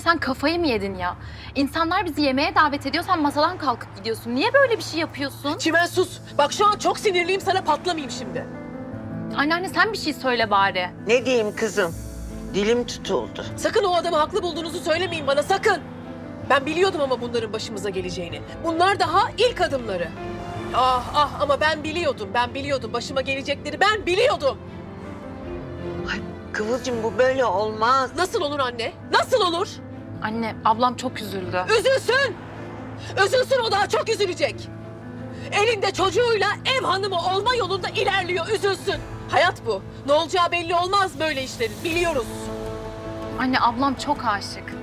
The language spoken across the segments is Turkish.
Anneanne sen kafayı mı yedin ya? İnsanlar bizi yemeğe davet ediyorsan masadan kalkıp gidiyorsun. Niye böyle bir şey yapıyorsun? Çimen sus. Bak şu an çok sinirliyim sana patlamayayım şimdi. Anneanne sen bir şey söyle bari. Ne diyeyim kızım? Dilim tutuldu. Sakın o adamı haklı bulduğunuzu söylemeyin bana sakın. Ben biliyordum ama bunların başımıza geleceğini. Bunlar daha ilk adımları. Ah ah ama ben biliyordum, ben biliyordum. Başıma gelecekleri ben biliyordum. Kıvılcım bu böyle olmaz. Nasıl olur anne? Nasıl olur? Anne ablam çok üzüldü. Üzülsün. Üzülsün o daha çok üzülecek. Elinde çocuğuyla ev hanımı olma yolunda ilerliyor. Üzülsün. Hayat bu. Ne olacağı belli olmaz böyle işlerin. Biliyoruz. Anne ablam çok aşık.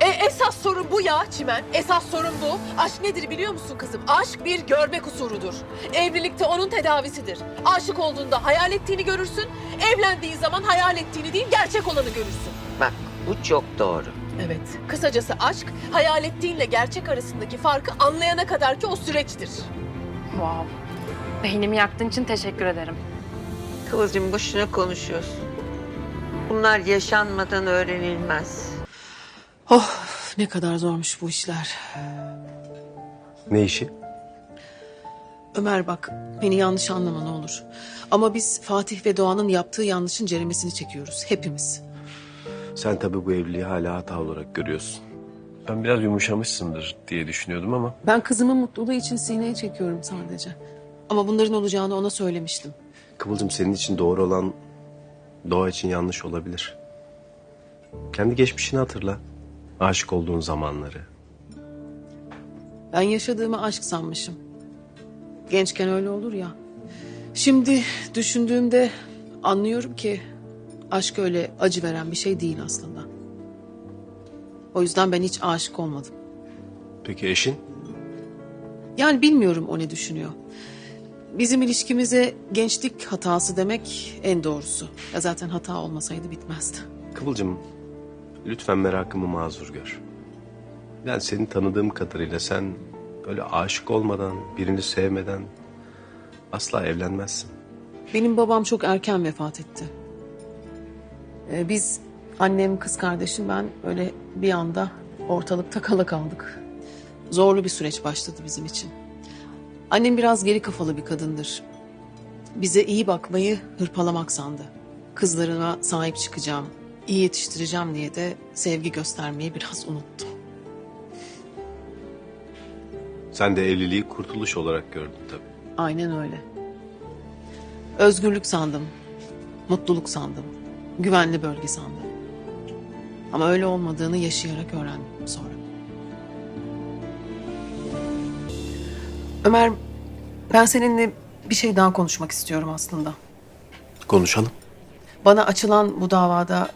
E, esas sorun bu ya Çimen. Esas sorun bu. Aşk nedir biliyor musun kızım? Aşk bir görme kusurudur. Evlilikte onun tedavisidir. Aşık olduğunda hayal ettiğini görürsün. Evlendiğin zaman hayal ettiğini değil gerçek olanı görürsün. Bak bu çok doğru. Evet. Kısacası aşk hayal ettiğinle gerçek arasındaki farkı anlayana kadar ki o süreçtir. Wow. Beynimi yaktığın için teşekkür ederim. Kıvılcım boşuna konuşuyorsun. Bunlar yaşanmadan öğrenilmez. Oh ne kadar zormuş bu işler. Ne işi? Ömer bak beni yanlış anlama ne olur. Ama biz Fatih ve Doğan'ın yaptığı yanlışın ceremesini çekiyoruz hepimiz. Sen tabii bu evliliği hala hata olarak görüyorsun. Ben biraz yumuşamışsındır diye düşünüyordum ama Ben kızımın mutluluğu için sineye çekiyorum sadece. Ama bunların olacağını ona söylemiştim. Kıvılcım senin için doğru olan doğa için yanlış olabilir. Kendi geçmişini hatırla. Aşık olduğun zamanları. Ben yaşadığımı aşk sanmışım. Gençken öyle olur ya. Şimdi düşündüğümde anlıyorum ki aşk öyle acı veren bir şey değil aslında. O yüzden ben hiç aşık olmadım. Peki eşin? Yani bilmiyorum o ne düşünüyor. Bizim ilişkimize gençlik hatası demek en doğrusu. Ya zaten hata olmasaydı bitmezdi. Kıvılcım lütfen merakımı mazur gör. Yani seni tanıdığım kadarıyla sen böyle aşık olmadan, birini sevmeden asla evlenmezsin. Benim babam çok erken vefat etti. Ee, biz annem, kız kardeşim ben öyle bir anda ortalıkta kala kaldık. Zorlu bir süreç başladı bizim için. Annem biraz geri kafalı bir kadındır. Bize iyi bakmayı hırpalamak sandı. Kızlarına sahip çıkacağım, iyi yetiştireceğim diye de sevgi göstermeyi biraz unuttu. Sen de evliliği kurtuluş olarak gördün tabii. Aynen öyle. Özgürlük sandım. Mutluluk sandım. Güvenli bölge sandım. Ama öyle olmadığını yaşayarak öğrendim sonra. Ömer, ben seninle bir şey daha konuşmak istiyorum aslında. Konuşalım. Bana açılan bu davada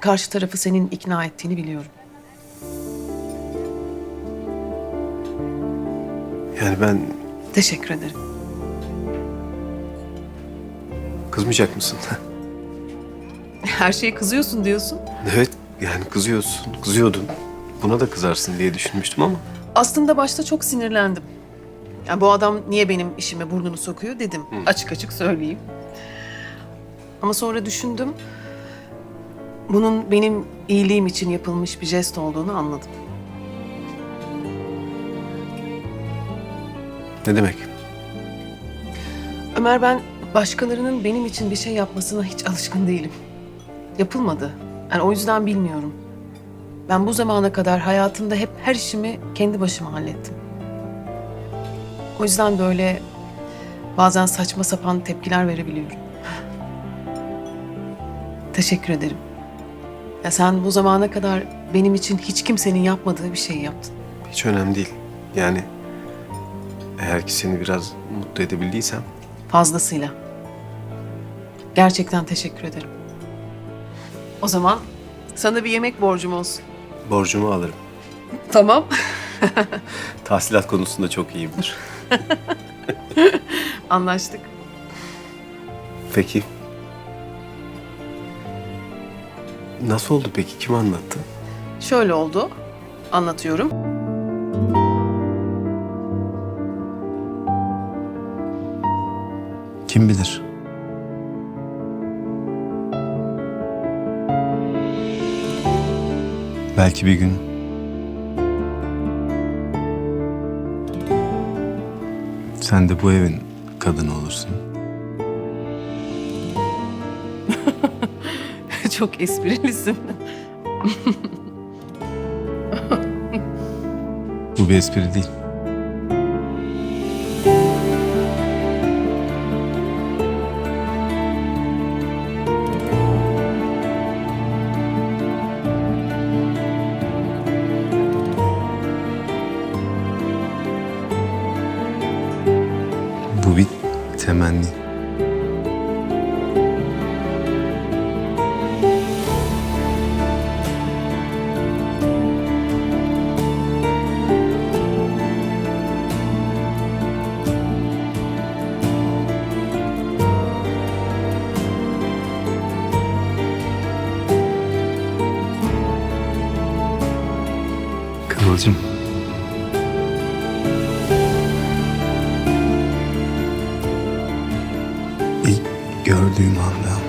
karşı tarafı senin ikna ettiğini biliyorum. Yani ben Teşekkür ederim. kızmayacak mısın? Her şeye kızıyorsun diyorsun. evet yani kızıyorsun, kızıyordun. Buna da kızarsın diye düşünmüştüm ama Aslında başta çok sinirlendim. Ya bu adam niye benim işime burnunu sokuyor dedim. Açık açık söyleyeyim. Ama sonra düşündüm. Bunun benim iyiliğim için yapılmış bir jest olduğunu anladım. ne demek? Ömer ben başkalarının benim için bir şey yapmasına hiç alışkın değilim. Yapılmadı. Yani o yüzden bilmiyorum. Ben bu zamana kadar hayatımda hep her işimi kendi başıma hallettim. O yüzden böyle bazen saçma sapan tepkiler verebiliyorum. Teşekkür ederim. Ya sen bu zamana kadar benim için hiç kimsenin yapmadığı bir şey yaptın. Hiç önemli değil. Yani eğer ki seni biraz mutlu edebildiysem Fazlasıyla. Gerçekten teşekkür ederim. O zaman sana bir yemek borcum olsun. borcumu alırım. Tamam. Tahsilat konusunda çok iyiyimdir. Anlaştık. Peki. Nasıl oldu peki? Kim anlattı? Şöyle oldu. Anlatıyorum. Kim bilir? Belki bir gün sen de bu evin kadını olursun. Çok esprilisin. Bu bir espri değil. Temenni. Kıvılcım. do, Mom, now.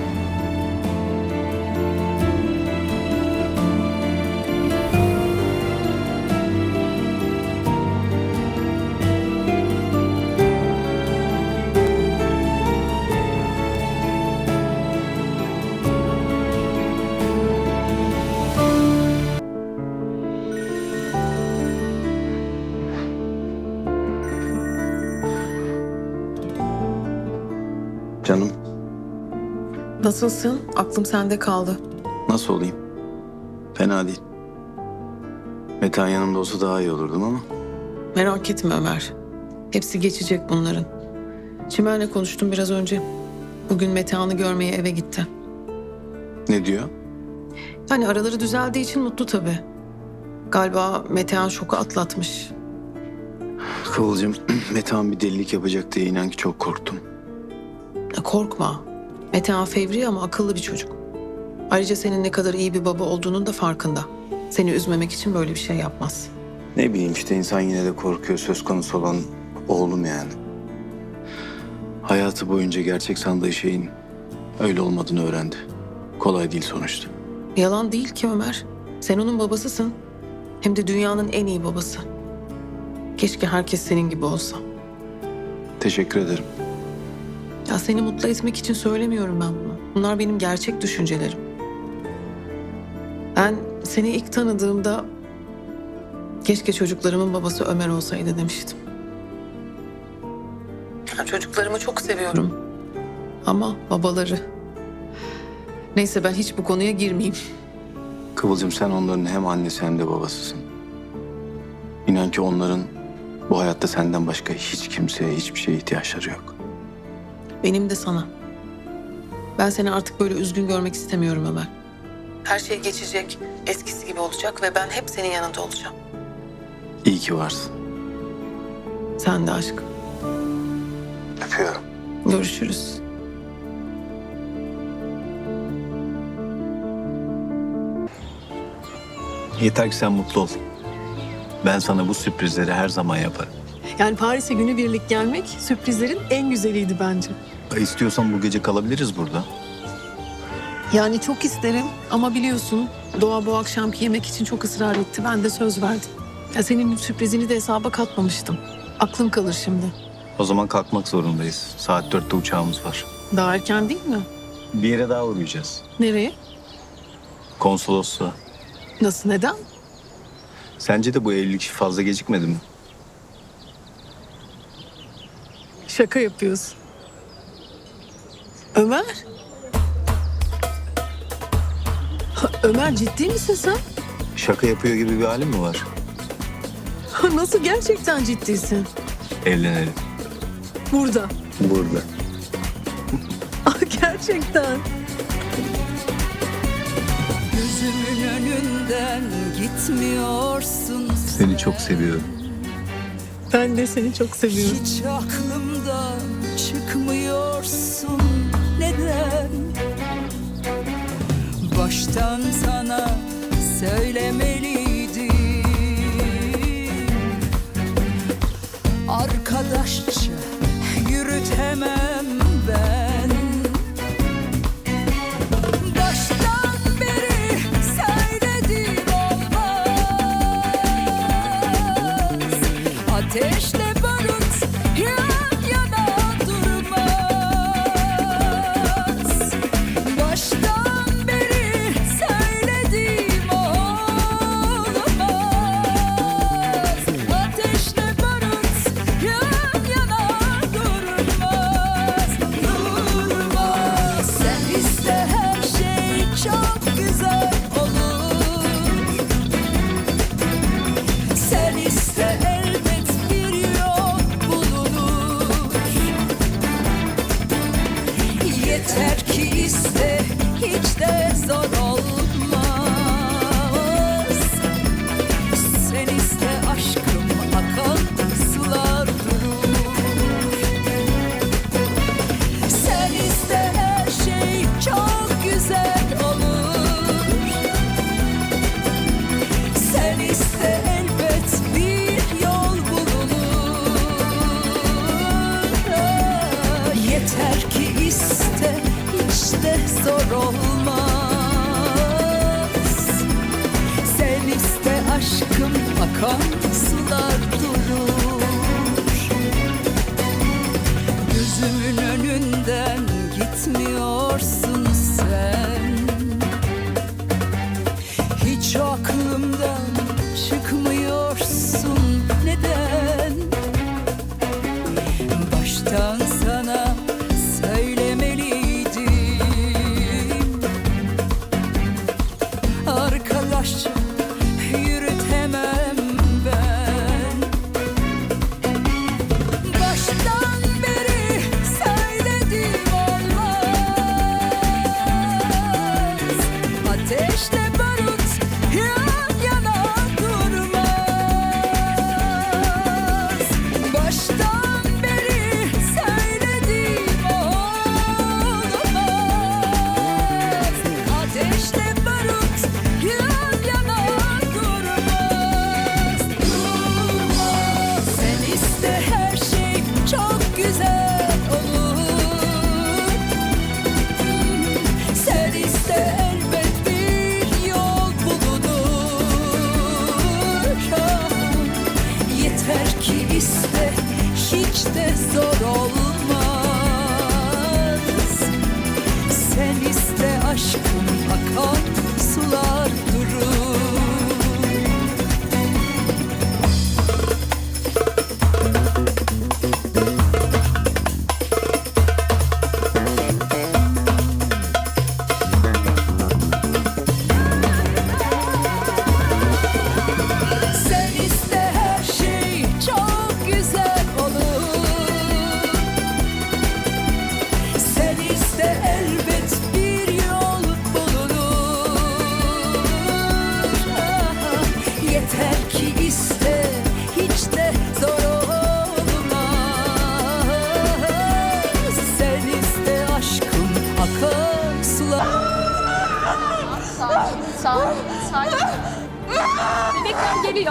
Nasılsın? Aklım sende kaldı. nasıl olayım? Fena değil. Metehan yanımda olsa daha iyi olurdum ama Merak etme Ömer. Hepsi geçecek bunların. Çimen'le konuştum biraz önce. Bugün Metehan'ı görmeye eve gitti. ne diyor? Yani araları düzeldiği için mutlu tabii. Galiba Metehan şoku atlatmış. Kıvılcım Metehan bir delilik yapacak diye inan ki çok korktum. Korkma. Metehan fevri ama akıllı bir çocuk. Ayrıca senin ne kadar iyi bir baba olduğunun da farkında. Seni üzmemek için böyle bir şey yapmaz. Ne bileyim işte insan yine de korkuyor söz konusu olan oğlum yani. Hayatı boyunca gerçek sandığı şeyin öyle olmadığını öğrendi. Kolay değil sonuçta. Yalan değil ki Ömer. Sen onun babasısın. Hem de dünyanın en iyi babası. Keşke herkes senin gibi olsa. Teşekkür ederim. Ya seni mutlu etmek için söylemiyorum ben bunu. Bunlar benim gerçek düşüncelerim. Ben seni ilk tanıdığımda keşke çocuklarımın babası Ömer olsaydı demiştim. Ya çocuklarımı çok seviyorum. Ama babaları. Neyse ben hiç bu konuya girmeyeyim. Kıvılcım sen onların hem annesi hem de babasısın. İnan ki onların bu hayatta senden başka hiç kimseye hiçbir şeye ihtiyaçları yok. Benim de sana. Ben seni artık böyle üzgün görmek istemiyorum Ömer. Her şey geçecek, eskisi gibi olacak ve ben hep senin yanında olacağım. İyi ki varsın. Sen de aşkım. Öpüyorum. Görüşürüz. Yeter ki sen mutlu ol. Ben sana bu sürprizleri her zaman yaparım. Yani Paris'e günübirlik gelmek sürprizlerin en güzeliydi bence. İstiyorsan bu gece kalabiliriz burada. Yani çok isterim ama biliyorsun Doğa bu akşamki yemek için çok ısrar etti. Ben de söz verdim. Ya senin sürprizini de hesaba katmamıştım. Aklım kalır şimdi. O zaman kalkmak zorundayız. Saat dörtte uçağımız var. Daha erken değil mi? Bir yere daha uğrayacağız. Nereye? Konsolosluğa. Nasıl neden? Sence de bu evlilik fazla gecikmedi mi? Şaka yapıyorsun. Ömer? Ha, Ömer ciddi misin sen? Şaka yapıyor gibi bir halin mi var? Ha, Nasıl gerçekten ciddisin? Evlenelim. Burada. Burada. Ah, gerçekten. Gözümün önünden gitmiyorsun Seni çok seviyorum. Ben de seni çok seviyorum. Hiç aklımdan çıkmıyorsun Neden? Baştan sana söylemeliydim Arkadaşça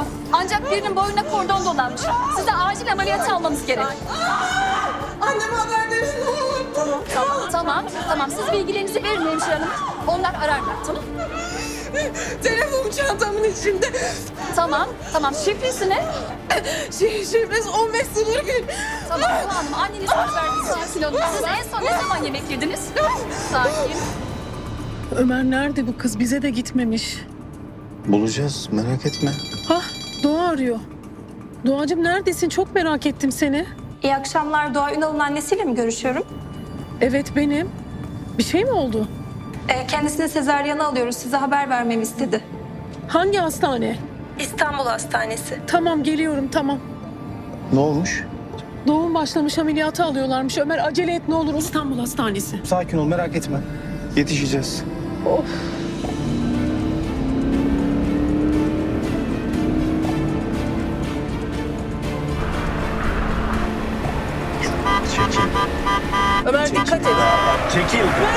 Geliyor. Ancak birinin boynuna kordon dolanmış. Size acil ameliyat almamız gerek. Annem haber versin Tamam, tamam, tamam. Siz bilgilerinizi verin hemşire hanım. Onlar ararlar, tamam? Telefon çantamın içinde. Tamam, tamam. Şifresi ne? Şey, şifresi 15 sınır gün. Tamam, hanım. Anneniz söz verdi. Sakin olun. Siz en son ne zaman yemek yediniz? Sakin. Ömer nerede bu kız? Bize de gitmemiş. Bulacağız merak etme. Hah Doğa arıyor. Doğacığım neredesin? Çok merak ettim seni. İyi akşamlar. Doğa Ünal'ın annesiyle mi görüşüyorum? Evet benim. Bir şey mi oldu? Ee, kendisine sezaryanı alıyoruz. Size haber vermemi istedi. Hangi hastane? İstanbul Hastanesi. Tamam geliyorum tamam. Ne olmuş? Doğum başlamış ameliyata alıyorlarmış. Ömer acele et ne olur İstanbul Hastanesi. Sakin ol merak etme. Yetişeceğiz. Of. Ömer